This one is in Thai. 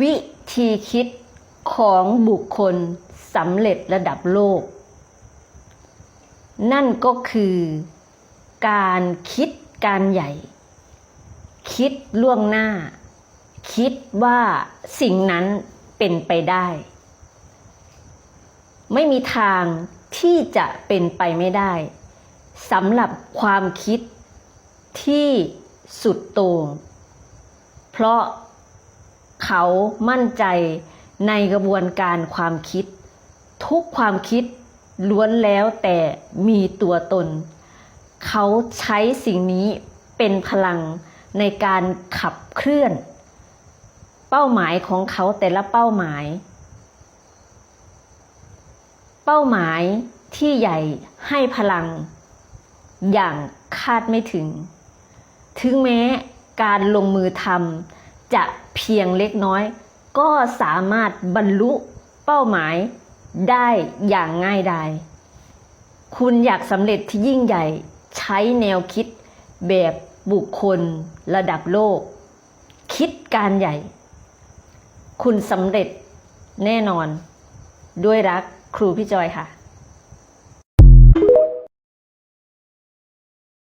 วิธีคิดของบุคคลสำเร็จระดับโลก นั่นก็คือ การคิดการใหญ่ คิดล่วงหน้า คิดว่าสิ่งนั้นเป็นไปได้ ไม่มีทางที่จะเป็นไปไม่ได้สำหรับความคิดที่สุดโต่งเพราะ เขามั่นใจในกระบวนการความคิด ทุกความคิดล้วนแล้วแต่มีตัวตน เขาใช้สิ่งนี้เป็นพลังในการขับเคลื่อน เป้าหมายของเขาแต่ละเป้าหมาย เป้าหมายที่ใหญ่ให้พลัง อย่างคาดไม่ถึง ถึงแม้การลงมือทำ จะเพียงเล็กน้อย ก็สามารถบรรลุเป้าหมายได้อย่างง่ายดาย คุณอยากสำเร็จที่ยิ่งใหญ่ใช้แนวคิดแบบบุคคลระดับโลก คิดการใหญ่ คุณสำเร็จแน่นอน ด้วยรักครูพี่จอยค่ะ